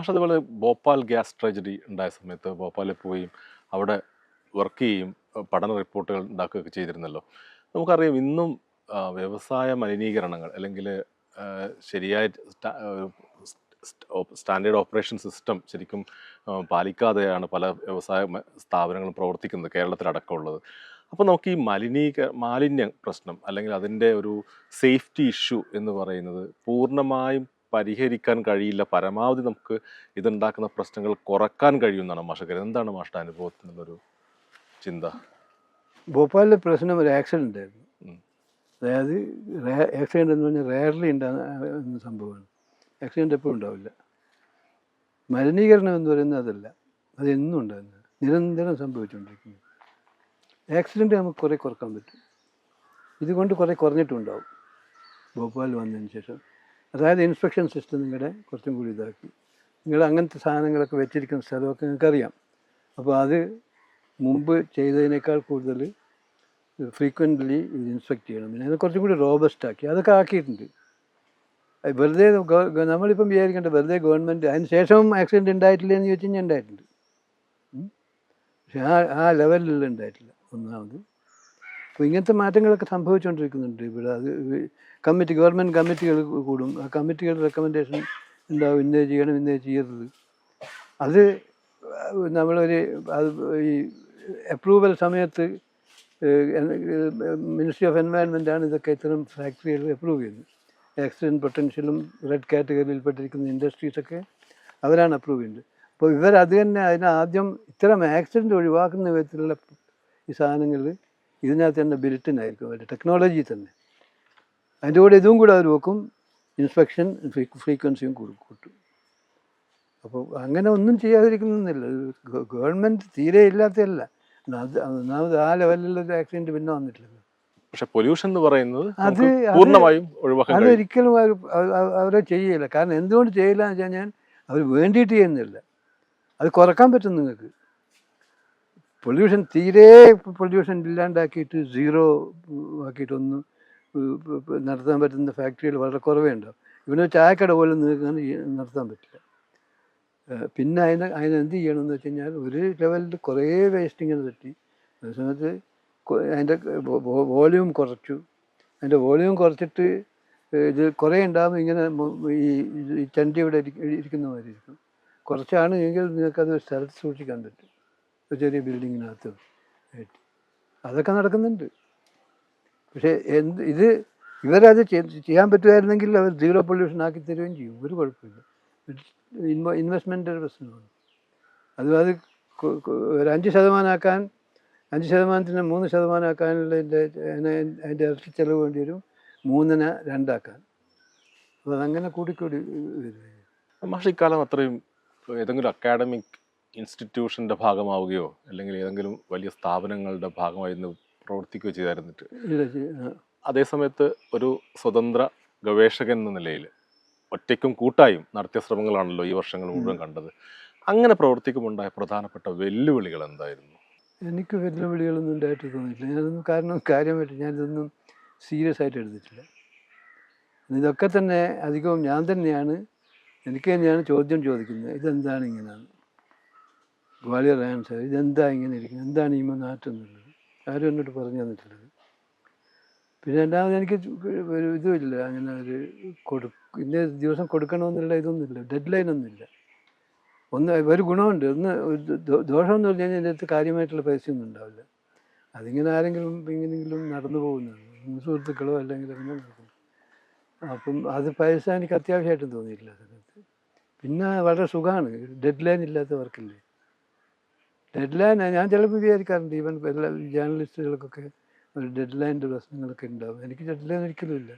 മാഷ് അതുപോലെ Bhopal gas tragedy ഉണ്ടായ സമയത്ത് ഭോപ്പാലിൽ പോയി അവിടെ വർക്ക് ചെയ്യും പഠന റിപ്പോർട്ടുകൾ ഉണ്ടാക്കുകയൊക്കെ ചെയ്തിരുന്നല്ലോ. നമുക്കറിയാം ഇന്നും വ്യവസായ മലിനീകരണങ്ങൾ അല്ലെങ്കിൽ ശരിയായ സ്റ്റാൻഡേർഡ് ഓപ്പറേഷൻ സിസ്റ്റം ശരിക്കും പാലിക്കാതെയാണ് പല വ്യവസായ സ്ഥാപനങ്ങളും പ്രവർത്തിക്കുന്നത് കേരളത്തിലടക്കമുള്ളത്. അപ്പോൾ നമുക്ക് ഈ മലിനീക മാലിന്യ പ്രശ്നം അല്ലെങ്കിൽ അതിന്റെ ഒരു സേഫ്റ്റി ഇഷ്യൂ എന്ന് പറയുന്നത് പൂർണമായും പരിഹരിക്കാൻ കഴിയില്ല പരമാവധി നമുക്ക് ഇതുണ്ടാക്കുന്ന പ്രശ്നങ്ങൾ കുറയ്ക്കാൻ കഴിയുമെന്നാണ് മാഷക്കർ എന്താണ് മാഷ്ട അനുഭവത്തിൽ നിന്നൊരു ചിന്ത? ഭോപ്പാലിലെ പ്രശ്നം ഒരു ആക്സിഡന്റ് ആയിരുന്നു. അതായത് ആക്സിഡന്റ് എന്ന് പറഞ്ഞാൽ റയർലി ഉണ്ടാകുന്ന സംഭവമാണ്. ആക്സിഡന്റ് എപ്പോഴും ഉണ്ടാവില്ല. മലിനീകരണം എന്ന് പറയുന്നത് അതല്ല. അത് എന്നും ഉണ്ടാകുന്നത് നിരന്തരം സംഭവിച്ചുകൊണ്ടിരിക്കുന്നു ആക്സിഡന്റ് നമുക്ക് കുറേ കുറയ്ക്കാൻ പറ്റും. ഇതുകൊണ്ട് കുറേ കുറഞ്ഞിട്ടുണ്ടാവും. ഭോപ്പാൽ വന്നതിന് ശേഷം. അതായത് ഇൻസ്പെക്ഷൻ സിസ്റ്റം നിങ്ങളുടെ കുറച്ചും കൂടി ഇതാക്കി. നിങ്ങൾ അങ്ങനത്തെ സാധനങ്ങളൊക്കെ വെച്ചിരിക്കുന്ന സ്ഥലമൊക്കെ നിങ്ങൾക്കറിയാം. അപ്പോൾ അത് മുമ്പ് ചെയ്തതിനേക്കാൾ കൂടുതൽ ഫ്രീക്വന്റ്ലി ഇത് ഇൻസ്പെക്ട് ചെയ്യണം. പിന്നെ അത് കുറച്ചും കൂടി റോബസ്റ്റ് ആക്കി. അതൊക്കെ ആക്കിയിട്ടുണ്ട്. വെറുതെ നമ്മളിപ്പം വിചാരിക്കേണ്ട വെറുതെ ഗവൺമെന്റ് അതിന് ശേഷവും ആക്സിഡന്റ് ഉണ്ടായിട്ടില്ല എന്ന് ചോദിച്ചു കഴിഞ്ഞാൽ ഉണ്ടായിട്ടുണ്ട്. പക്ഷെ ആ ആ ലെവലിൽ ഉണ്ടായിട്ടില്ല ഒന്നാമത്. അപ്പോൾ ഇങ്ങനത്തെ മാറ്റങ്ങളൊക്കെ സംഭവിച്ചുകൊണ്ടിരിക്കുന്നുണ്ട് ഇവിടെ. അത് കമ്മിറ്റി ഗവൺമെന്റ് കമ്മിറ്റികൾ കൂടും. ആ കമ്മിറ്റികളുടെ റെക്കമെൻഡേഷൻ ഉണ്ടാവും ഇന്നേ ചെയ്യണം ഇന്നേ ചെയ്യരുത്. അത് നമ്മളൊരു അത് ഈ അപ്രൂവൽ സമയത്ത് മിനിസ്ട്രി ഓഫ് എൻവയൺമെന്റ് ആണ് ഇതൊക്കെ ഇത്തരം ഫാക്ടറികൾ അപ്രൂവ് ചെയ്യുന്നത്. ആക്സിഡന്റ് പൊട്ടൻഷ്യലും റെഡ് കാറ്റഗറിയിൽപ്പെട്ടിരിക്കുന്ന ഇൻഡസ്ട്രീസൊക്കെ അവരാണ് അപ്രൂവ് ചെയ്യുന്നത്. അപ്പോൾ ഇവർ അത് തന്നെ അതിന് ആദ്യം ഇത്തരം ആക്സിഡന്റ് ഒഴിവാക്കുന്ന വിധത്തിലുള്ള ഈ സാധനങ്ങൾ ഇതിനകത്ത് തന്നെ ബിൽറ്റിനായിരിക്കും അവരുടെ ടെക്നോളജി തന്നെ. അതിന്റെ കൂടെ ഇതും കൂടെ അവർ വെക്കും. ഇൻസ്പെക്ഷൻ ഫ്രീക്വൻസിയും കൂടി കൂട്ടും. അപ്പോൾ അങ്ങനെ ഒന്നും ചെയ്യാതിരിക്കുന്നില്ല ഗവൺമെന്റ് തീരെ ഇല്ലാത്തതല്ല. അത് ഒന്നാമത് ആ ലെവലിലൊരു ആക്സിഡന്റ് പിന്നെ വന്നിട്ടില്ല പക്ഷെ പൊല്യൂഷൻ എന്ന് പറയുന്നത് അത് പൂർണമായും ഒഴിവാക്കാൻ അതൊരിക്കലും അവർ അവ- അവ- അവരെ ചെയ്യില്ല. കാരണം എന്തുകൊണ്ട് ചെയ്യില്ല എന്ന് വെച്ച് കഴിഞ്ഞാൽ അവർ വേണ്ടിയിട്ട് ചെയ്യുന്നില്ല. അത് കുറയ്ക്കാൻ പറ്റും നിങ്ങൾക്ക്. പൊല്യൂഷൻ തീരെ പൊല്യൂഷൻ ഇല്ലാണ്ടാക്കിയിട്ട് സീറോ ആക്കിയിട്ട് ഒന്നും ഉം, ഉം, ഉം, നടത്താൻ പറ്റുന്ന ഫാക്ടറികൾ വളരെ കുറവേ ഉണ്ടാവും ഇവിടെ ചായക്കട പോലും നിങ്ങൾക്ക് നടത്താൻ പറ്റില്ല. പിന്നെ അതിന് അതിനെന്ത് ചെയ്യണമെന്ന് വെച്ച് കഴിഞ്ഞാൽ ഒരു ലെവലിൽ കുറേ വേസ്റ്റ് ഇങ്ങനെ തട്ടി. അതേ സമയത്ത് അതിന്റെ വോളിയൂം കുറച്ചു. അതിന്റെ വോളിയൂം കുറച്ചിട്ട് ഇത് കുറേ ഉണ്ടാകുമ്പോൾ ഇങ്ങനെ ഈ ചണ്ടി ഇവിടെ ഇരിക്കുന്ന മാതിരി ഇരിക്കും. കുറച്ചാണ് എങ്കിൽ നിങ്ങൾക്കത് ഒരു സ്ഥലത്ത് സൂക്ഷിക്കാൻ പറ്റും. ഒരു ചെറിയ ബിൽഡിങ്ങിനകത്ത് അതൊക്കെ നടക്കുന്നുണ്ട്. പക്ഷേ എന്ത് ഇത് ഇവരത് ചെയ്യാൻ പറ്റുമായിരുന്നെങ്കിൽ അവർ സീറോ പൊല്യൂഷൻ ആക്കി തരുകയും ചെയ്യും. ഒരു കുഴപ്പമില്ല. ഇൻവ ഇൻവെസ്റ്റ്മെന്റ് ഒരു പ്രശ്നമാണ്. അത് അത് ഒരു അഞ്ച് ശതമാനമാക്കാൻ അഞ്ച് ശതമാനത്തിന് മൂന്ന് ശതമാനമാക്കാനുള്ള അതിന്റെ ഇരട്ടി ചിലവ് വേണ്ടി വരും. മൂന്നിന് രണ്ടാക്കാൻ. അപ്പോൾ അതങ്ങനെ കൂടിക്കൂടി വരും മാഷ് ഇക്കാലം അത്രയും ഏതെങ്കിലും അക്കാഡമിക് ഇൻസ്റ്റിറ്റ്യൂഷന്റെ ഭാഗമാവുകയോ അല്ലെങ്കിൽ ഏതെങ്കിലും വലിയ സ്ഥാപനങ്ങളുടെ ഭാഗമായി പ്രവർത്തിക്കുകയോ ചെയ്തായിരുന്നിട്ട്. ഇല്ല, ചെയ്യ- അതേസമയത്ത് ഒരു സ്വതന്ത്ര ഗവേഷകൻ എന്ന നിലയിൽ ഒറ്റയ്ക്കും കൂട്ടായും നടത്തിയ ശ്രമങ്ങളാണല്ലോ ഈ വർഷങ്ങൾ മുഴുവൻ കണ്ടത്. അങ്ങനെ പ്രവർത്തിക്കുമുണ്ടായ പ്രധാനപ്പെട്ട വെല്ലുവിളികൾ എന്തായിരുന്നു? എനിക്ക് വെല്ലുവിളികളൊന്നും ഉണ്ടായിട്ട് തോന്നിയില്ല ഞാനൊന്നും കാരണം കാര്യമായിട്ട് ഞാനിതൊന്നും സീരിയസ് ആയിട്ട് എടുത്തിട്ടില്ല. ഇതൊക്കെ തന്നെ അധികവും ഞാൻ തന്നെയാണ് എനിക്ക് തന്നെയാണ് ചോദ്യം ചോദിക്കുന്നത്. ഇതെന്താണ് ഇങ്ങനെയാണ്? ഗ്വാളിയർ ആൻസർ ഇതെന്താ ഇങ്ങനെ ഇരിക്കുന്നത്? എന്താണ് ഈ നാറ്റം എന്നുള്ളത് ആരും എന്നോട് പറഞ്ഞു തന്നിട്ടുള്ളത് പിന്നെ രണ്ടാമത് എനിക്ക് ഒരു ഇതുമില്ല അങ്ങനെ ഒരു കൊടു ഇന്ന ദിവസം കൊടുക്കണമെന്നുള്ള ഇതൊന്നുമില്ല. ഡെഡ് ലൈൻ ഒന്നുമില്ല ഒന്ന് ഒരു ഗുണമുണ്ട് ഒന്ന് ദോഷമെന്ന് പറഞ്ഞു കഴിഞ്ഞാൽ എന്റെ അടുത്ത് കാര്യമായിട്ടുള്ള പൈസയൊന്നും ഉണ്ടാവില്ല. അതിങ്ങനെ ആരെങ്കിലും എങ്ങനെയെങ്കിലും നടന്നു പോകുന്നതാണ് സുഹൃത്തുക്കളോ അല്ലെങ്കിൽ അങ്ങനെ നടക്കുന്നു. അപ്പം അത് പൈസ എനിക്ക് അത്യാവശ്യമായിട്ടും തോന്നിയിട്ടില്ല പിന്നെ വളരെ സുഖമാണ്. ഡെഡ് ലൈൻ ഇല്ലാത്ത വർക്കില്ലേ? ഡെഡ് ലൈൻ ഞാൻ ചിലപ്പോൾ വിചാരിക്കാറുണ്ട്. ഈവൻ എല്ലാ ജേർണലിസ്റ്റുകൾക്കൊക്കെ ഒരു ഡെഡ് ലൈന്റെ പ്രശ്നങ്ങളൊക്കെ ഉണ്ടാവും. എനിക്ക് ഡെഡ് ലൈൻ ഒരിക്കലും ഇല്ല.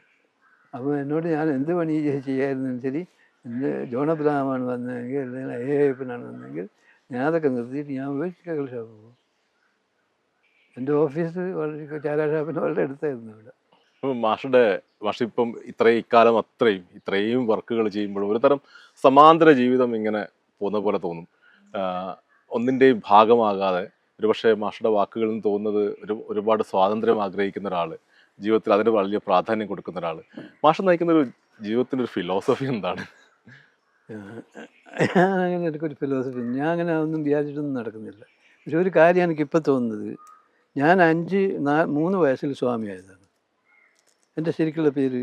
അപ്പോൾ എന്നോട് ഞാൻ എന്ത് പണി ചെയ്യ- ചെയ്യായിരുന്നു ശരി എന്റെ ജോൺ അബ്രഹാമാണ് വന്നതെങ്കിൽ അല്ലെങ്കിൽ എ എഫിനാണ് വന്നതെങ്കിൽ ഞാൻ അതൊക്കെ നിർത്തിയിട്ട് ഞാൻ കകൾ ഷാപ്പ് പോകും. എന്റെ ഓഫീസ് വളരെ ചാരാ ഷാപ്പിന് വളരെ അടുത്തായിരുന്നു ഇവിടെ മാഷുടെ മാഷ് ഇപ്പം ഇത്രയും ഇക്കാലം അത്രയും ഇത്രയും വർക്കുകൾ ചെയ്യുമ്പോൾ ഒരു തരം സമാന്തര ജീവിതം ഇങ്ങനെ പോകുന്ന പോലെ തോന്നും. ഒന്നിന്റെയും ഭാഗമാകാതെ ഒരുപക്ഷെ മാഷയുടെ വാക്കുകളിൽ നിന്ന് തോന്നുന്നത് ഒരു ഒരുപാട് സ്വാതന്ത്ര്യം ആഗ്രഹിക്കുന്ന ഒരാൾ ജീവിതത്തിൽ അതിന് വലിയ പ്രാധാന്യം കൊടുക്കുന്ന ഒരാൾ മാഷ നയിക്കുന്ന ഒരു ജീവിതത്തിന്റെ ഒരു ഫിലോസഫി എന്താണ്? ഞാൻ അങ്ങനെ ഒരു ഫിലോസഫി ഞാൻ അങ്ങനെ ഒന്നും വിചാരിച്ചിട്ടൊന്നും നടക്കുന്നില്ല. പക്ഷെ ഒരു കാര്യം എനിക്കിപ്പോൾ തോന്നുന്നത് ഞാൻ അഞ്ച് നാ മൂന്ന് വയസ്സിൽ സ്വാമിയായതാണ് എന്റെ ശരിക്കുള്ള പേര്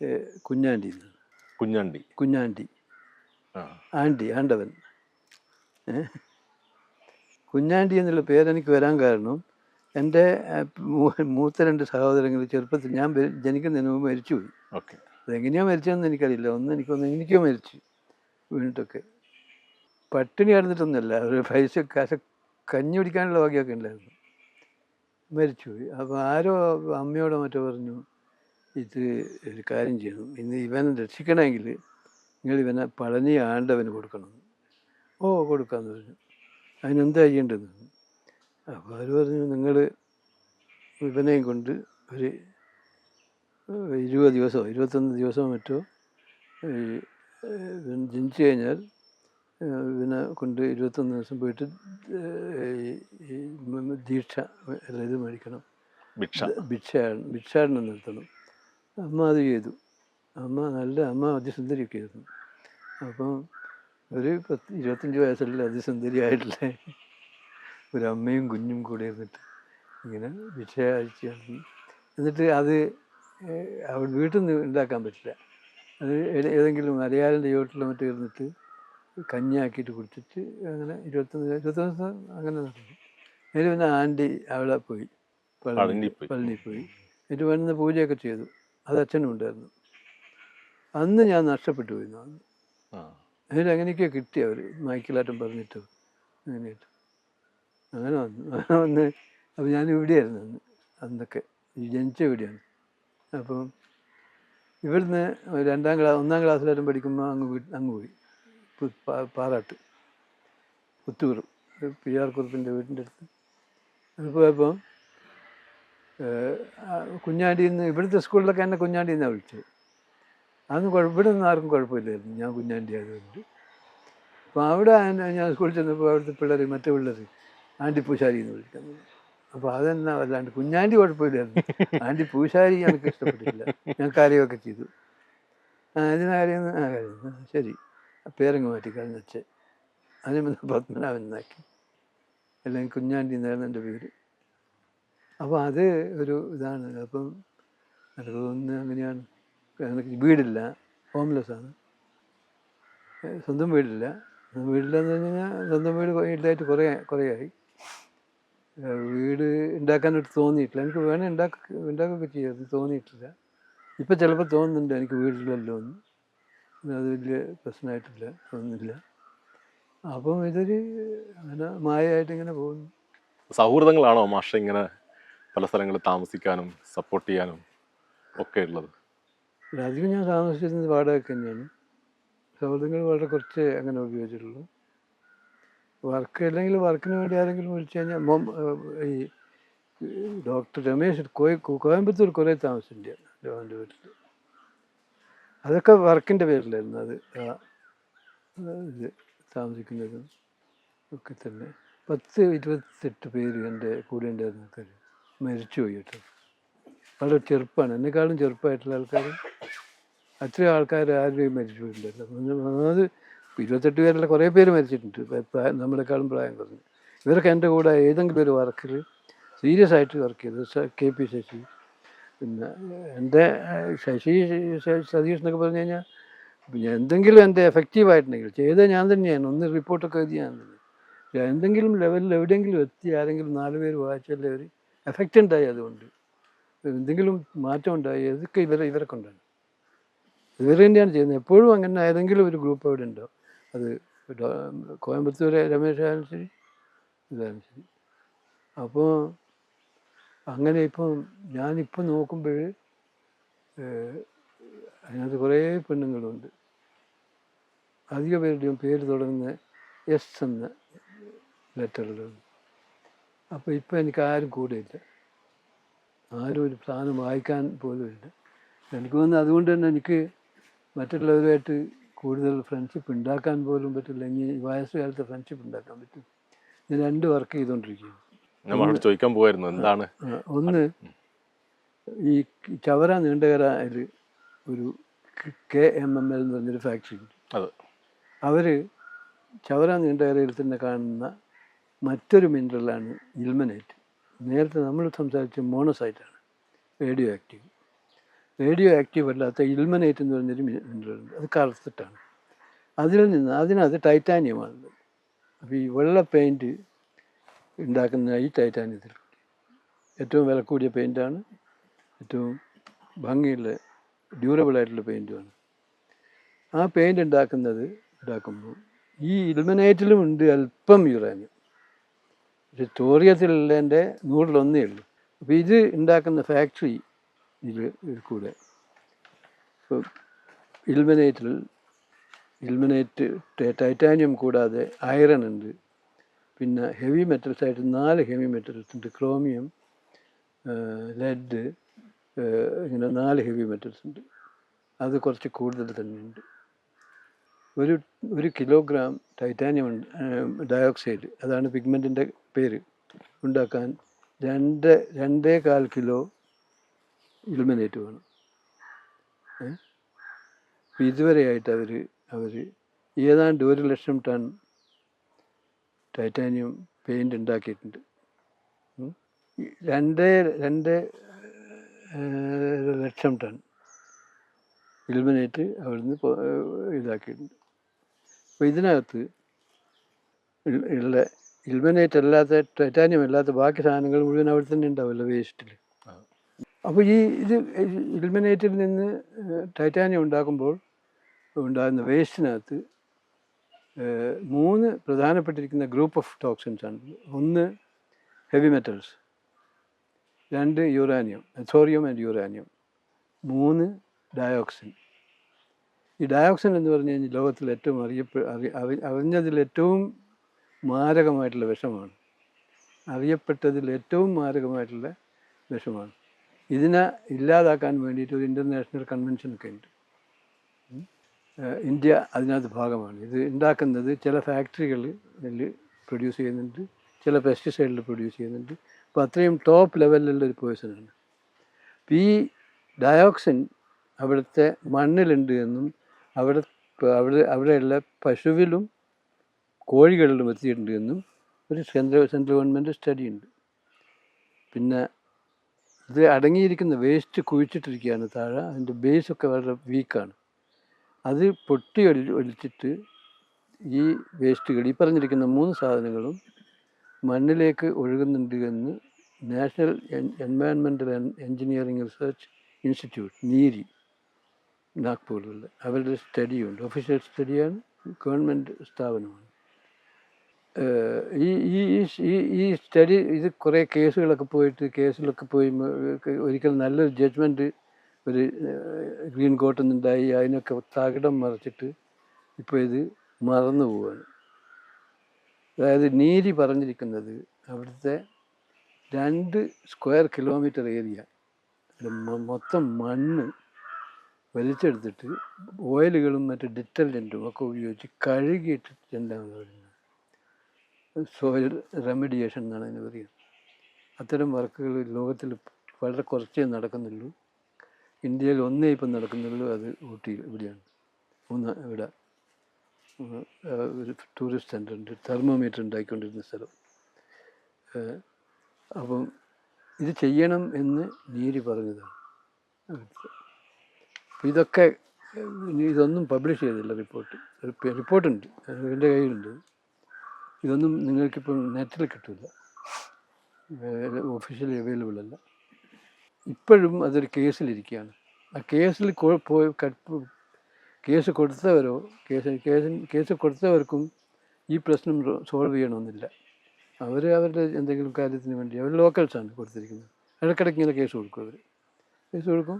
കുഞ്ഞാണ്ടി കുഞ്ഞാണ്ടി എന്നാണ്. കുഞ്ഞാണ്ടി. കുഞ്ഞാണ്ടി. ആണ്ടി ആണ്ടവൻ? കുഞ്ഞാണ്ടി എന്നുള്ള പേരെനിക്ക് വരാൻ കാരണം എന്റെ മൂത്ത രണ്ട് സഹോദരങ്ങൾ ചെറുപ്പത്തിൽ ഞാൻ ജനിക്കുന്നതിന് മുമ്പ് മരിച്ചുപോയി. ഓക്കെ. അതെങ്ങനെയോ മരിച്ചതെന്ന് എനിക്കറിയില്ല. ഒന്ന് എനിക്കൊന്ന് എനിക്കോ മരിച്ചു വീണിട്ടൊക്കെ. പട്ടിണി കിടന്നിട്ടൊന്നുമല്ല ഒരു പൈസ കാശ കഞ്ഞി കുടിക്കാനുള്ള വകയൊക്കെ ഉണ്ടായിരുന്നു. മരിച്ചുപോയി. അപ്പോൾ ആരോ അമ്മയോടോ മറ്റോ പറഞ്ഞു ഇത് ഒരു കാര്യം ചെയ്യണം. ഇന്ന് ഇവനെ രക്ഷിക്കണമെങ്കിൽ നിങ്ങൾ ഇവനെ പളനി ആണ്ടവന് കൊടുക്കണം. ഓ കൊടുക്കാമെന്ന് പറഞ്ഞു. അതിനെന്താ ചെയ്യേണ്ടത്? അപ്പോൾ അവർ പറഞ്ഞു നിങ്ങൾ ഇവനെയും കൊണ്ട് ഒരു ഇരുപത് ദിവസമോ ഇരുപത്തൊന്ന് ദിവസമോ മറ്റോ ഈ ജനിച്ച് കഴിഞ്ഞാൽ ഇതിനെ ഇവനെ കൊണ്ട് ഇരുപത്തൊന്ന് ദിവസം പോയിട്ട് ഈ ദീക്ഷ അല്ല ഇത് മേടിക്കണം. ഭിക്ഷ. ഭിക്ഷാടനം ഭിക്ഷാടനം നിർത്തണം. അമ്മ അത് ചെയ്തു. അമ്മ നല്ല അമ്മ അതിസുന്ദരിയൊക്കെ ആയിരുന്നു. അപ്പം ഒരു പത്ത് ഇരുപത്തഞ്ച് വയസ്സുള്ള അതിസുന്ദരിയായിട്ടുള്ള ഒരു അമ്മയും കുഞ്ഞും കൂടെ ഇരുന്നിട്ട് ഇങ്ങനെ ഭിക്ഷയാഴ്ച എന്നിട്ട് അത് അവൾ വീട്ടിൽ നിന്ന് ഉണ്ടാക്കാൻ പറ്റില്ല. അത് ഏത- ഏതെങ്കിലും മലയാളിന്റെ ചോട്ടിലോ മറ്റോ ഇരുന്നിട്ട് കഞ്ഞിയാക്കിയിട്ട് കുടിച്ചിട്ട് അങ്ങനെ ഇരുപത്തൊന്ന് ഇരുപത്തൊന്ന് ദിവസം അങ്ങനെ നടന്നു. അതിൽ പിന്നെ ആന്റി അവിടെ പോയി. പളനി പോയി. പളനിയിൽ പോയി. എന്നിട്ട് വേണ്ടുന്ന പൂജയൊക്കെ ചെയ്തു. അത് അച്ഛനും ഉണ്ടായിരുന്നു. അന്ന് ഞാൻ നഷ്ടപ്പെട്ടു പോയിരുന്നു അന്ന് അതിൽ അങ്ങനെയൊക്കെ കിട്ടി അവർ മൈക്കിലാറ്റം പറഞ്ഞിട്ട് അങ്ങനെയായിട്ട്. അങ്ങനെ വന്നു അങ്ങനെ വന്ന് അപ്പോൾ ഞാൻ ഇവിടെയായിരുന്നു അന്ന്. അന്നൊക്കെ ജനിച്ച ഇവിടെയാണ്. അപ്പം ഇവിടുന്ന് രണ്ടാം ക്ലാസ് ഒന്നാം ക്ലാസ്സിലായിട്ടും പഠിക്കുമ്പോൾ അങ്ങ് അങ്ങ് പോയി. പാറാട്ട്. പുത്തൂർ പി ആർ കുറുപ്പിന്റെ വീടിന്റെ അടുത്ത്. അത് പോയപ്പോൾ കുഞ്ഞാണ്ടിയിൽ നിന്ന് ഇവിടുത്തെ സ്കൂളിലൊക്കെ എന്നെ കുഞ്ഞാണ്ടിയിൽ നിന്നാണ് വിളിച്ചത്. അന്ന് കുഴപ്പം ഇവിടെ നിന്ന് ആർക്കും കുഴപ്പമില്ലായിരുന്നു. ഞാൻ കുഞ്ഞാണ്ടി ആയതുകൊണ്ട് അപ്പോൾ അവിടെ ഞാൻ സ്കൂളിൽ ചെന്നപ്പോൾ അവിടുത്തെ പിള്ളേർ മറ്റേ പിള്ളേർ ആന്റി പൂശാരി എന്ന് വിളിക്കുന്നത് അപ്പോൾ അതെന്നാ അല്ലാണ്ട് കുഞ്ഞാന്റെ കുഴപ്പമില്ലായിരുന്നു. ആന്റി പൂശാരി എനിക്ക് ഇഷ്ടപ്പെട്ടില്ല. ഞാൻ കാര്യമൊക്കെ ചെയ്തു. അതിന് ഇതിന് കാര്യം ശരി. പേരങ്ങ് മാറ്റി കളഞ്ഞച്ച് അതിന് പത്മനാഭൻ എന്നാക്കി അല്ലെങ്കിൽ കുഞ്ഞാണ്ടി എന്നായിരുന്നു എന്റെ പേര്. അപ്പോൾ അത് ഒരു ഇതാണ്. അപ്പം എനിക്ക് തോന്നുന്നത് അങ്ങനെയാണ്. എനിക്ക് വീടില്ല ഹോംലെസ്സാണ് സ്വന്തം വീടില്ല. വീടില്ലെന്ന് പറഞ്ഞു കഴിഞ്ഞാൽ സ്വന്തം വീട് ഇല്ലായിട്ട് കുറേ കുറേ ആയി ഏ, വീട് ഉണ്ടാക്കാനായിട്ട് തോന്നിയിട്ടില്ല. എനിക്ക് വേണേൽ ഉണ്ടാക്ക ഉണ്ടാക്കുകയൊക്കെ ചെയ്യാം തോന്നിയിട്ടില്ല. ഇപ്പം ചിലപ്പോൾ തോന്നുന്നുണ്ട് എനിക്ക് വീടില്ലല്ലോ എന്ന്. അത് വലിയ പ്രശ്നമായിട്ടില്ല തോന്നുന്നില്ല. അപ്പം ഇതൊരു അങ്ങനെ മായയായിട്ട് ഇങ്ങനെ പോകുന്നു. സൗഹൃദങ്ങളാണോ മാഷ ഇങ്ങനെ പല സ്ഥലങ്ങളിൽ താമസിക്കാനും സപ്പോർട്ട് ചെയ്യാനും ഒക്കെ ഉള്ളത്? അധികം ഞാൻ താമസിച്ചിരുന്നത് വാടകയ്ക്ക് തന്നെയാണ്. സൗഹൃദങ്ങൾ വളരെ കുറച്ച് അങ്ങനെ ഉപയോഗിച്ചിട്ടുള്ളൂ. വർക്ക് അല്ലെങ്കിൽ വർക്കിന് വേണ്ടി ആരെങ്കിലും വിളിച്ചു കഴിഞ്ഞാൽ ഈ ഡോക്ടർ രമേശ് കോയ കോയമ്പത്തൂർ കുറേ താമസിച്ചിട്ടുണ്ട് അവന്റെ വീട്ടിൽ അതൊക്കെ വർക്കിന്റെ പേരിലായിരുന്നു അത്. ഇത് താമസിക്കുന്നതും ഒക്കെ തന്നെ. പത്ത് ഇരുപത്തെട്ട് പേര് എന്റെ കൂടെ ഉണ്ടായിരുന്ന ആൾക്കാർ മരിച്ചുപോയി കേട്ടോ. വളരെ ചെറുപ്പമാണ് എന്നെക്കാളും ചെറുപ്പമായിട്ടുള്ള ആൾക്കാർ അത്രയും ആൾക്കാർ ആരുടെയും മരിച്ചു പോയിട്ടില്ലല്ലോ അത് ഇരുപത്തെട്ട് പേരല്ല കുറേ പേര് മരിച്ചിട്ടുണ്ട്. നമ്മളെക്കാളും പ്രായം കുറഞ്ഞു. ഇവരൊക്കെ എന്റെ കൂടെ ഏതെങ്കിലും ഒരു വർക്കിൽ സീരിയസ് ആയിട്ട് വർക്ക് ചെയ്തു. സ- കെ പി ശശി. പിന്നെ എന്റെ ശശി സതീഷ് എന്നൊക്കെ പറഞ്ഞു കഴിഞ്ഞാൽ പിന്നെ എന്തെങ്കിലും എന്റെ എഫക്റ്റീവായിട്ടുണ്ടെങ്കിൽ ചെയ്തത് ഞാൻ തന്നെയാണ്. ഒന്ന് റിപ്പോർട്ടൊക്കെ എഴുതി ഞാൻ തന്നെ. എന്തെങ്കിലും ലെവലിൽ എവിടെയെങ്കിലും എത്തി ആരെങ്കിലും നാല് പേര് വായിച്ചാലേ ഒരു എഫക്റ്റ് ഉണ്ടായി അതുകൊണ്ട്. എന്തെങ്കിലും മാറ്റം ഉണ്ടായി അതൊക്കെ ഇവരെ ഇവരെ കൊണ്ടാണ് ഇവർ ചെയ്യുന്നത്. എപ്പോഴും അങ്ങനെ ഏതെങ്കിലും ഒരു ഗ്രൂപ്പ് അവിടെ ഉണ്ടോ? അത് കോയമ്പത്തൂരെ രമേശ് ആയാലും ശരി ഇതായാലും ശരി അപ്പോൾ അങ്ങനെ ഇപ്പം ഞാനിപ്പം നോക്കുമ്പോൾ അതിനകത്ത് കുറേ പെണ്ണുങ്ങളുണ്ട്. അധിക പേരുടെയും പേര് തുടങ്ങുന്ന എസ് എന്ന ലെറ്ററിലുണ്ട് അപ്പോൾ ഇപ്പം എനിക്ക് ആരും കൂടെയില്ല ആരും ഒരു സാധനം വായിക്കാൻ പോലും ഇല്ല. എനിക്ക് തോന്നുന്നു അതുകൊണ്ട് തന്നെ എനിക്ക് മറ്റുള്ളവരുമായിട്ട് കൂടുതൽ ഫ്രണ്ട്ഷിപ്പ് ഉണ്ടാക്കാൻ പോലും പറ്റില്ല. ഇനി വയസ്സുകാലത്ത് ഫ്രണ്ട്ഷിപ്പ് ഉണ്ടാക്കാൻ പറ്റും. ഞാൻ രണ്ട് വർക്ക് ചെയ്തുകൊണ്ടിരിക്കുകയാണ് ചോദിക്കാൻ പോവായിരുന്നു എന്താണ്? ഒന്ന് ഈ ചവറ നീണ്ടകര അതിൽ ഒരു കെ എം എം എൽ എന്ന് പറഞ്ഞൊരു ഫാക്ടറി ഉണ്ട്. അവർ ചവറ നീണ്ടകരയിൽ തന്നെ കാണുന്ന മറ്റൊരു മിനറലാണ് ഇൽമനേറ്റ് നേരത്തെ നമ്മൾ സംസാരിച്ച മോണോസൈറ്റാണ് റേഡിയോ ആക്റ്റീവ് റേഡിയോ ആക്റ്റീവ് അല്ലാത്ത ഇൽമനേറ്റ് എന്ന് പറഞ്ഞൊരു മിനറലുണ്ട് അത് കറുത്തിട്ടാണ്. അതിൽ നിന്ന് അതിനകത്ത് ടൈറ്റാനിയമാണുള്ളത് അപ്പോൾ ഈ വെള്ള പെയിന്റ് ഉണ്ടാക്കുന്ന ഈ ടൈറ്റാനിയത്തിൽ ഏറ്റവും വില കൂടിയ പെയിന്റാണ് ഏറ്റവും ഭംഗിയുള്ള ഡ്യൂറബിളായിട്ടുള്ള പെയിന്റുമാണ് ആ പെയിന്റ് ഉണ്ടാക്കുന്നത് ഉണ്ടാക്കുമ്പോൾ ഈ ഇൽമനേറ്റിലും ഉണ്ട് അല്പം യുറാനിയം പക്ഷെ തോറിയത്തിലുള്ളതിന്റെ നൂറിലൊന്നേ ഉള്ളൂ. അപ്പോൾ ഇത് ഉണ്ടാക്കുന്ന ഫാക്ടറി ഇതിൽ കൂടെ. ഇപ്പോൾ ഇൽമിനേറ്റിൽ ഇൽമിനേറ്റ് ടൈറ്റാനിയം കൂടാതെ അയറൺ ഉണ്ട്. പിന്നെ ഹെവി മെറ്റൽസ് ആയിട്ട് നാല് ഹെവി മെറ്റൽസ് ഉണ്ട്. ക്രോമിയം ലെഡ് ഇങ്ങനെ നാല് ഹെവി മെറ്റൽസ് ഉണ്ട്. അത് കുറച്ച് കൂടുതൽ തന്നെയുണ്ട് ഒരു ഒരു കിലോഗ്രാം ടൈറ്റാനിയം ഡയോക്സൈഡ് അതാണ് പിഗ്മെന്റിന്റെ പേര്. ഉണ്ടാക്കാൻ രണ്ട് രണ്ടേ കാൽ കിലോ ഇലുമിനേറ്റ് വേണം? അപ്പോൾ ഇതുവരെയായിട്ട് അവർ അവർ ഏതാണ്ട് ഒരു ലക്ഷം ടൺ ടൈറ്റാനിയം പെയിന്റ് ഉണ്ടാക്കിയിട്ടുണ്ട് രണ്ട് രണ്ടേ ലക്ഷം ടൺ ഇൽമിനേറ്റ് അവിടുന്ന് ഇതാക്കിയിട്ടുണ്ട് അപ്പോൾ ഇതിനകത്ത് ഉള്ള- ഇൽമിനേറ്റ് അല്ലാത്ത ടൈറ്റാനിയം അല്ലാത്ത ബാക്കി സാധനങ്ങൾ മുഴുവൻ അവിടെ തന്നെ ഉണ്ടാവില്ല വേസ്റ്റിൽ. അപ്പോൾ ഈ ഇത് ഇൽമിനേറ്റിൽ നിന്ന് ടൈറ്റാനിയം ഉണ്ടാക്കുമ്പോൾ ഉണ്ടാകുന്ന വേസ്റ്റിനകത്ത് മൂന്ന് പ്രധാനപ്പെട്ടിരിക്കുന്ന ഗ്രൂപ്പ് ഓഫ് ടോക്സിൻസ് ആണ്. ഒന്ന് ഹെവി മെറ്റൽസ് രണ്ട് യുറാനിയം സോറിയം ആൻഡ് യുറാനിയം മൂന്ന് ഡയോക്സിൻ. ഈ ഡയോക്സിൻ എന്ന് പറഞ്ഞു കഴിഞ്ഞാൽ ലോകത്തിൽ ഏറ്റവും അറിയപ്പെ അറി അറി- അറിഞ്ഞതിൽ ഏറ്റവും മാരകമായിട്ടുള്ള വിഷമാണ്. അറിയപ്പെട്ടതിൽ ഏറ്റവും മാരകമായിട്ടുള്ള വിഷമാണ്. ഇതിനെ ഇല്ലാതാക്കാൻ വേണ്ടിയിട്ട് ഒരു ഇന്റർനാഷണൽ കൺവെൻഷനൊക്കെ ഉണ്ട്. ഉം. ഏഹ് ഇന്ത്യ അതിനകത്ത് ഭാഗമാണ്. ഇത് ഉണ്ടാക്കുന്നത് ചില ഫാക്ടറികളിൽ പ്രൊഡ്യൂസ് ചെയ്യുന്നുണ്ട് ചില പെസ്റ്റിസൈഡിൽ പ്രൊഡ്യൂസ് ചെയ്യുന്നുണ്ട്. അപ്പോൾ അത്രയും ടോപ്പ് ലെവലിലുള്ള ഒരു പേഴ്സണാണ് അപ്പോൾ ഈ ഡയോക്സിൻ അവിടുത്തെ മണ്ണിലുണ്ട് എന്നും അവിടെ അവിടെ അവിടെയുള്ള പശുവിലും കോഴികളിലും എത്തിയിട്ടുണ്ട് എന്നും ഒരു സെൻട്രൽ സെൻട്രൽ ഗവൺമെന്റ് സ്റ്റഡി ഉണ്ട്. പിന്നെ ഇത് അടങ്ങിയിരിക്കുന്ന വേസ്റ്റ് കുഴിച്ചിട്ടിരിക്കുകയാണ് താഴെ. അതിന്റെ ബേസൊക്കെ വളരെ വീക്കാണ്. അത് പൊട്ടി ഒലി ഒലിച്ചിട്ട് ഈ വേസ്റ്റുകൾ ഈ പറഞ്ഞിരിക്കുന്ന മൂന്ന് സാധനങ്ങളും മണ്ണിലേക്ക് ഒഴുകുന്നുണ്ട് എന്ന് നാഷണൽ എൻവയൺമെന്റൽ എൻജിനീയറിംഗ് റിസർച്ച് ഇൻസ്റ്റിറ്റ്യൂട്ട് നീരി നാഗ്പൂരിലുള്ള. അവരുടെ സ്റ്റഡിയുണ്ട്. ഒഫീഷ്യൽ സ്റ്റഡിയാണ്. ഗവൺമെന്റ് സ്ഥാപനമാണ്. ഈ ഈ ഈ- ഈ സ്റ്റഡി ഇത് കുറേ കേസുകളൊക്കെ പോയിട്ട് കേസിലൊക്കെ പോയി ഒരിക്കൽ നല്ലൊരു ജഡ്ജ്മെന്റ് ഒരു ഗ്രീൻ കോട്ടിൽ നിന്നുണ്ടായി അതിനൊക്കെ തകിടം മറിച്ചിട്ട് ഇപ്പോൾ ഇത് മറന്നു പോവാണ്. അതായത് നീതി പറഞ്ഞിരിക്കുന്നത് അവിടുത്തെ രണ്ട് സ്ക്വയർ കിലോമീറ്റർ ഏരിയ മൊത്തം മണ്ണ് വലിച്ചെടുത്തിട്ട് ഓയിലുകളും മറ്റ് ഡിറ്റർജന്റും ഒക്കെ ഉപയോഗിച്ച് കഴുകിയിട്ട് എന്താണ് പറയുന്നത് സോയിൽ റെമഡിയേഷൻ എന്നാണ് അതിന് പറയുന്നത് അത്തരം വർക്കുകൾ ലോകത്തിൽ വളരെ കുറച്ചേ നടക്കുന്നുള്ളൂ. ഇന്ത്യയിൽ ഒന്നേ ഇപ്പം നടക്കുന്നുള്ളൂ അത് ഊട്ടിയിൽ ഇവിടെയാണ് മൂന്ന് ഇവിടെ ഒരു ടൂറിസ്റ്റ് സെന്റർ ഉണ്ട് തെർമോമീറ്റർ ഉണ്ടാക്കിക്കൊണ്ടിരുന്ന സ്ഥലം. അപ്പം ഇത് ചെയ്യണം എന്ന് നീരി പറഞ്ഞതാണ്. ഇതൊക്കെ ഇതൊന്നും പബ്ലിഷ് ചെയ്തില്ല റിപ്പോർട്ട് റിപ്പോർട്ടുണ്ട് എന്റെ കയ്യിലുണ്ട്. ഇതൊന്നും നിങ്ങൾക്കിപ്പോൾ നെറ്റിൽ കിട്ടില്ല ഒഫീഷ്യലി അവൈലബിൾ അല്ല. ഇപ്പോഴും അതൊരു കേസിലിരിക്കുകയാണ് ആ കേസിൽ പോയി കേസ് കൊടുത്തവരോ കേസ് കേസ് കേസ് കൊടുത്തവർക്കും ഈ പ്രശ്നം സോൾവ് ചെയ്യണമെന്നില്ല. അവർ അവരുടെ എന്തെങ്കിലും കാര്യത്തിന് വേണ്ടി അവർ ലോക്കൽസാണ് കൊടുത്തിരിക്കുന്നത്. ഇടയ്ക്കിടയ്ക്ക് ഇങ്ങനെ കേസ് കൊടുക്കും അവർ കേസ് കൊടുക്കും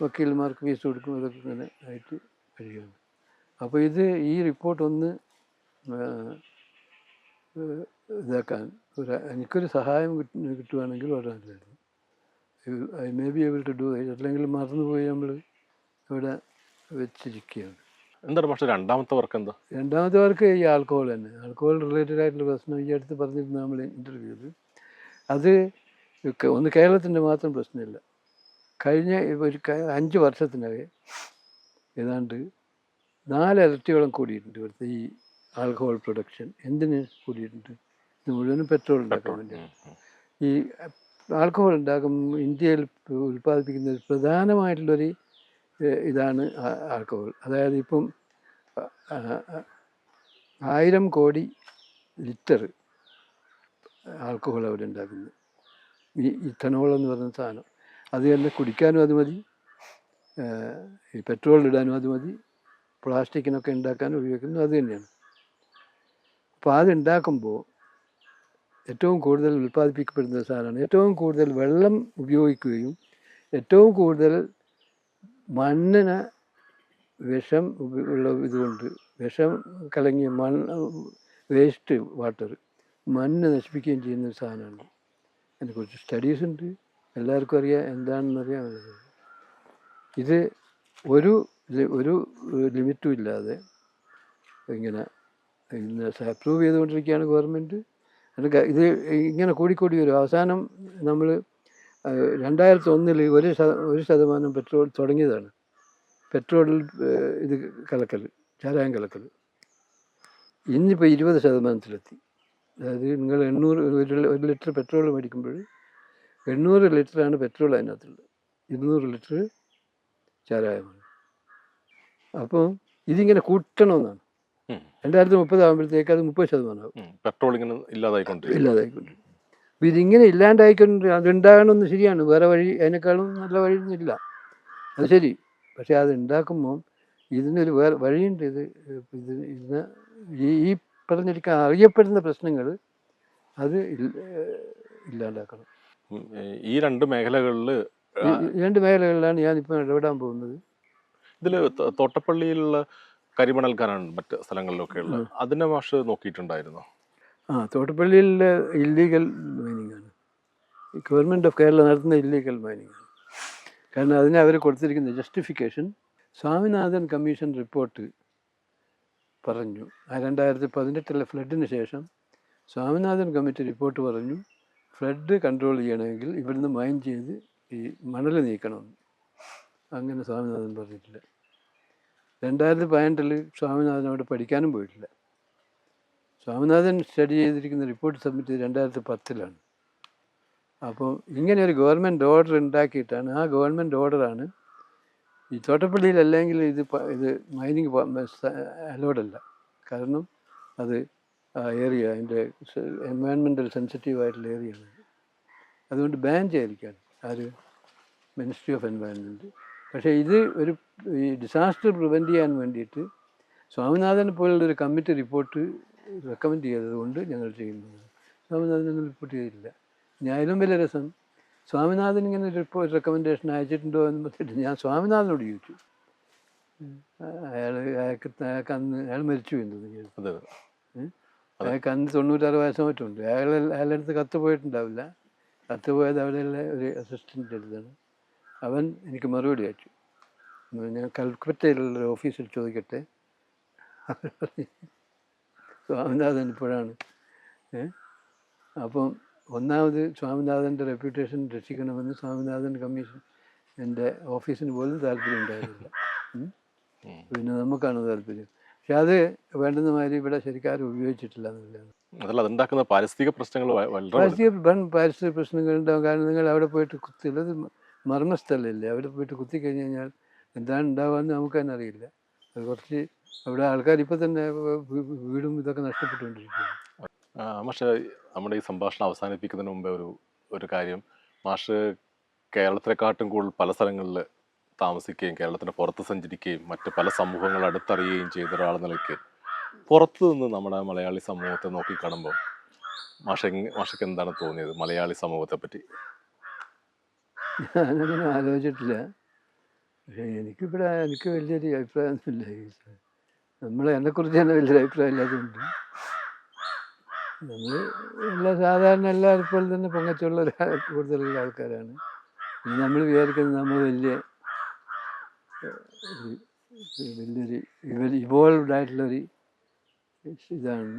വക്കീൽമാർക്ക് കേസ് കൊടുക്കും അതൊക്കെ ഇങ്ങനെ ആയിട്ട് കഴിയുകയാണ് അപ്പോൾ ഇത് ഈ റിപ്പോർട്ട് ഒന്ന് ആ, ഏഹ് ഇതാക്കാൻ. ഒരു എനിക്കൊരു സഹായം കിട്ട- കിട്ടുവാണെങ്കിൽ വളരെ നല്ലതായിരുന്നു I may be able to do അല്ലെങ്കിൽ മറന്നുപോയി നമ്മൾ ഇവിടെ വെച്ചിരിക്കുകയാണ്. എന്താണ് പക്ഷേ രണ്ടാമത്തെ വർക്ക് എന്താ? രണ്ടാമത്തെ വർക്ക് ഈ ആൽക്കഹോൾ തന്നെ. ആൽക്കഹോൾ റിലേറ്റഡ് ആയിട്ടുള്ള പ്രശ്നം ഈ അടുത്ത് പറഞ്ഞിരുന്നു നമ്മൾ ഇന്റർവ്യൂവിൽ അത് ഒന്ന് കേരളത്തിന്റെ മാത്രം പ്രശ്നമില്ല. കഴിഞ്ഞ ഒരു അഞ്ച് വർഷത്തിനകം ഏതാണ്ട് നാല് ഇരട്ടിയോളം കൂടിയിട്ടുണ്ട് ഇവിടുത്തെ ഈ ആൽക്കഹോൾ പ്രൊഡക്ഷൻ എന്തിന് കൂടിയിട്ടുണ്ട്? ഇത് മുഴുവനും പെട്രോൾ ഉണ്ടാക്കാൻ വേണ്ടിയാണ്. ഈ ആൽക്കഹോൾ ഉണ്ടാക്കും ഇന്ത്യയിൽ ഉൽപ്പാദിപ്പിക്കുന്ന ഒരു പ്രധാനമായിട്ടുള്ളൊരു ഇതാണ് ആൽക്കഹോൾ. അതായത് ഇപ്പം ആയിരം കോടി ലിറ്റർ ആൽക്കഹോൾ അവിടെ ഉണ്ടാക്കുന്നു ഈ ഇഥനോൾ എന്ന് പറയുന്ന സാധനം. അത് തന്നെ കുടിക്കാനും അത് മതി ഈ പെട്രോൾ ഇടാനും അത് മതി പ്ലാസ്റ്റിക്കിനൊക്കെ ഉണ്ടാക്കാനും ഉപയോഗിക്കുന്നു അത് തന്നെയാണ്. അപ്പോൾ അത് ഉണ്ടാക്കുമ്പോൾ ഏറ്റവും കൂടുതൽ ഉൽപ്പാദിപ്പിക്കപ്പെടുന്ന സാധനമാണ്. ഏറ്റവും കൂടുതൽ വെള്ളം ഉപയോഗിക്കുകയും ഏറ്റവും കൂടുതൽ മണ്ണിന് വിഷം ഉള്ള ഇതുകൊണ്ട് വിഷം കലങ്ങിയ മണ്ണ് വേസ്റ്റ് വാട്ടർ മണ്ണ് നശിപ്പിക്കുകയും ചെയ്യുന്ന ഒരു സാധനമാണ്. അതിനെക്കുറിച്ച് സ്റ്റഡീസ് ഉണ്ട്. എല്ലാവർക്കും അറിയാം എന്താണെന്ന് അറിയാം. ഇത് ഒരു ഒരു ലിമിറ്റും ഇല്ലാതെ ഇങ്ങനെ ഇന്ന് അപ്രൂവ് ചെയ്തുകൊണ്ടിരിക്കുകയാണ് ഗവൺമെന്റ് ഇത് ഇങ്ങനെ കൂടിക്കൂടി വരും. അവസാനം നമ്മൾ രണ്ടായിരത്തി ഒന്നിൽ ഒരു ഒരു ശതമാനം പെട്രോൾ തുടങ്ങിയതാണ്. പെട്രോളിൽ ഇത് കലക്കൽ ചാരായം കലക്കൽ ഇന്നിപ്പോൾ ഇരുപത് ശതമാനത്തിലെത്തി. അതായത് നിങ്ങൾ എണ്ണൂറ് ഒരു ലിറ്റർ പെട്രോൾ മേടിക്കുമ്പോൾ എണ്ണൂറ് ലിറ്ററാണ് പെട്രോൾ അതിനകത്തുള്ളത്. ഇരുന്നൂറ് ലിറ്റർ ചാരായമാണ്. അപ്പോൾ ഇതിങ്ങനെ കൂട്ടണമെന്നാണ്. രണ്ടായിരത്തി മുപ്പതാകുമ്പോഴത്തേക്ക് അത് മുപ്പത് ശതമാനമാകും. പെട്രോൾ ഇങ്ങനെ ഇല്ലാതായിക്കൊണ്ടിരിക്കും. ഇല്ലാതായിക്കൊണ്ട് അപ്പോൾ ഇതിങ്ങനെ ഇല്ലാണ്ടായിക്കൊണ്ട് അതുണ്ടാകണമെന്ന് ശരിയാണ്. വേറെ വഴി അതിനേക്കാളും നല്ല വഴിയൊന്നുമില്ല അത് ശരി. പക്ഷേ അത് ഉണ്ടാക്കുമ്പോൾ ഇതിനൊരു വേറെ വഴിയുണ്ട്. ഇത് ഇത് ഇന്ന് ഈ പറഞ്ഞിരിക്കാൻ അറിയപ്പെടുന്ന പ്രശ്നങ്ങൾ അത് ഇല്ല- ഇല്ലാണ്ടാക്കണം. ഈ രണ്ട് മേഖലകളിൽ രണ്ട് മേഖലകളിലാണ് ഞാനിപ്പോൾ ഇടപെടാൻ പോകുന്നത്. ഇതിൽ തോട്ടപ്പള്ളിയിലുള്ള കരിമണൽ കാനാണ് മറ്റ് സ്ഥലങ്ങളിലൊക്കെ ഉള്ളത് അതിനെ മാഷ് നോക്കിയിട്ടുണ്ടായിരുന്നോ? ആ തോട്ടപ്പള്ളിയിൽ ഇല്ലീഗൽ മൈനിങ് ആണ്. ഗവൺമെന്റ് ഓഫ് കേരള നടത്തുന്ന ഇല്ലീഗൽ മൈനിങ് ആണ്. കാരണം അതിനെ അവർ കൊടുത്തിരിക്കുന്ന ജസ്റ്റിഫിക്കേഷൻ സ്വാമിനാഥൻ കമ്മീഷൻ റിപ്പോർട്ട് പറഞ്ഞു. ആ രണ്ടായിരത്തി പതിനെട്ടിലെ ഫ്ലഡിന് ശേഷം സ്വാമിനാഥൻ കമ്മിറ്റി റിപ്പോർട്ട് പറഞ്ഞു ഫ്ലഡ് കൺട്രോൾ ചെയ്യണമെങ്കിൽ ഇവിടുന്ന് മൈൻ ചെയ്ത് ഈ മണൽ നീക്കണമെന്ന്. അങ്ങനെ സ്വാമിനാഥൻ പറഞ്ഞിട്ടില്ല. രണ്ടായിരത്തി പതിനെട്ടിൽ സ്വാമിനാഥൻ അവിടെ പഠിക്കാനും പോയിട്ടില്ല. സ്വാമിനാഥൻ സ്റ്റഡി ചെയ്തിരിക്കുന്ന റിപ്പോർട്ട് സബ്മിറ്റ് ചെയ്ത് രണ്ടായിരത്തി പത്തിലാണ് അപ്പോൾ ഇങ്ങനെ ഒരു ഗവൺമെന്റ് ഓർഡർ ഉണ്ടാക്കിയിട്ടാണ് ആ ഗവൺമെന്റ് ഓർഡറാണ് ഈ തോട്ടപ്പള്ളിയിൽ അല്ലെങ്കിൽ ഇത് ഇത് മൈനിങ് അലോഡല്ല കാരണം അത് ഏരിയ അതിന്റെ എൻവയൺമെന്റൽ സെൻസിറ്റീവ് ആയിട്ടുള്ള ഏരിയയാണ് അതുകൊണ്ട് ബാൻ ചെയ്തിരിക്കുകയാണ് ആര്? മിനിസ്ട്രി ഓഫ് എൻവയൺമെന്റ് പക്ഷേ ഇത് ഒരു ഈ ഡിസാസ്റ്റർ പ്രിവെന്റ് ചെയ്യാൻ വേണ്ടിയിട്ട് സ്വാമിനാഥൻ സ്വാമിനാഥനെ പോലുള്ളൊരു കമ്മിറ്റി റിപ്പോർട്ട് റെക്കമെൻഡ് ചെയ്തത് കൊണ്ട് ഞങ്ങൾ ചെയ്യുന്നത് സ്വാമിനാഥൻ റിപ്പോർട്ട് ചെയ്തിട്ടില്ല. ഞാൻ അതിലും വലിയ രസം. സ്വാമിനാഥൻ ഇങ്ങനെ ഒരു റിപ്പോർട്ട് റെക്കമെൻഡേഷൻ അയച്ചിട്ടുണ്ടോ എന്ന് പറഞ്ഞിട്ട് ഞാൻ സ്വാമിനാഥനോട് ചോദിച്ചു. അയാൾ അയാൾക്ക് അയാൾക്ക് അന്ന് അയാൾ മരിച്ചു എന്നത് അയാൾക്ക് അന്ന് തൊണ്ണൂറ്റാറ് വയസ്സോ മറ്റുണ്ട് അയാൾ അയാളുടെ അടുത്ത് കത്ത് പോയിട്ടുണ്ടാവില്ല. കത്ത് പോയത് അവിടെയുള്ള ഒരു അസിസ്റ്റന്റ് അടുത്താണ്. അവൻ എനിക്ക് മറുപടി അയച്ചു. ഞാൻ കൽക്കട്ടയിലുള്ള ഓഫീസിൽ ചോദിക്കട്ടെ? സ്വാമിനാഥൻ ഇപ്പോഴാണ്. അപ്പം ഒന്നാമത് സ്വാമിനാഥന്റെ റെപ്യൂട്ടേഷൻ രക്ഷിക്കണമെന്ന് സ്വാമിനാഥൻ കമ്മീഷൻ എന്റെ ഓഫീസിന് പോലും താല്പര്യം ഉണ്ടായിരുന്നില്ല. പിന്നെ നമുക്കാണ് താല്പര്യം. പക്ഷെ അത് വേണ്ടുന്ന മാതിരി ഇവിടെ ശരിക്കാരും ഉപയോഗിച്ചിട്ടില്ല എന്നുള്ളതാണ്. പാരിസ്ഥിതിക പ്രശ്നങ്ങൾ പാരിസ്ഥിതിക പ്രശ്നങ്ങൾ ഉണ്ടാവും കാരണം നിങ്ങൾ അവിടെ പോയിട്ട് കുത്തിയുള്ളത് മർമ്മസ്ഥലല്ലേ അവിടെ പോയിട്ട് കുത്തി കഴിഞ്ഞ് കഴിഞ്ഞാൽ എന്താണ് ഉണ്ടാവുകയെന്ന് നമുക്ക് തന്നെ അറിയില്ല. അത് കുറച്ച് അവിടെ ആൾക്കാർ ഇപ്പം തന്നെ വീടും ഇതൊക്കെ നഷ്ടപ്പെട്ടുകൊണ്ടിരിക്കുകയാണ്. ആ, മാഷ് നമ്മുടെ ഈ സംഭാഷണം അവസാനിപ്പിക്കുന്നതിന് മുമ്പേ ഒരു ഒരു കാര്യം. മാഷ് കേരളത്തിനെക്കാട്ടും കൂടുതൽ പല സ്ഥലങ്ങളിൽ താമസിക്കുകയും കേരളത്തിന് പുറത്ത് സഞ്ചരിക്കുകയും മറ്റ് പല സമൂഹങ്ങൾ അടുത്തറിയുകയും ചെയ്ത ഒരാൾ നിലയ്ക്ക് പുറത്തു നിന്ന് നമ്മുടെ മലയാളി സമൂഹത്തെ നോക്കിക്കാണുമ്പോൾ മാഷ മാഷയ്ക്ക് എന്താണ് തോന്നിയത്? മലയാളി സമൂഹത്തെ പറ്റി ഞാനങ്ങനെ ആലോചിച്ചിട്ടില്ല. പക്ഷേ എനിക്കിവിടെ എനിക്ക് വലിയൊരു അഭിപ്രായമൊന്നുമില്ല ഈ നമ്മൾ എന്നെക്കുറിച്ച് തന്നെ വലിയൊരു അഭിപ്രായം ഇല്ലാത്തതുകൊണ്ട്. നമ്മൾ എല്ലാ സാധാരണ എല്ലാവരും പോലെ തന്നെ പൊങ്ങച്ചുള്ള ഒരു കൂടുതലുള്ള ആൾക്കാരാണ്. നമ്മൾ വിചാരിക്കുന്നത് നമ്മൾ വലിയ വലിയൊരു ഇവ ഇവോൾവ് ആയിട്ടുള്ളൊരു ഇതാണ്.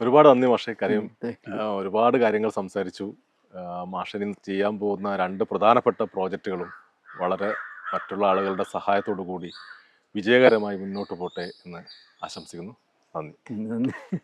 ഒരുപാട് നന്ദി മാഷെ. കാര്യം ഒരുപാട് കാര്യങ്ങൾ സംസാരിച്ചു. മാഷനിൽ ചെയ്യാൻ പോകുന്ന രണ്ട് പ്രധാനപ്പെട്ട പ്രോജക്റ്റുകളും വളരെ മറ്റുള്ള ആളുകളുടെ സഹായത്തോടു കൂടി വിജയകരമായി മുന്നോട്ട് പോട്ടെ എന്ന് ആശംസിക്കുന്നു. നന്ദി. നന്ദി.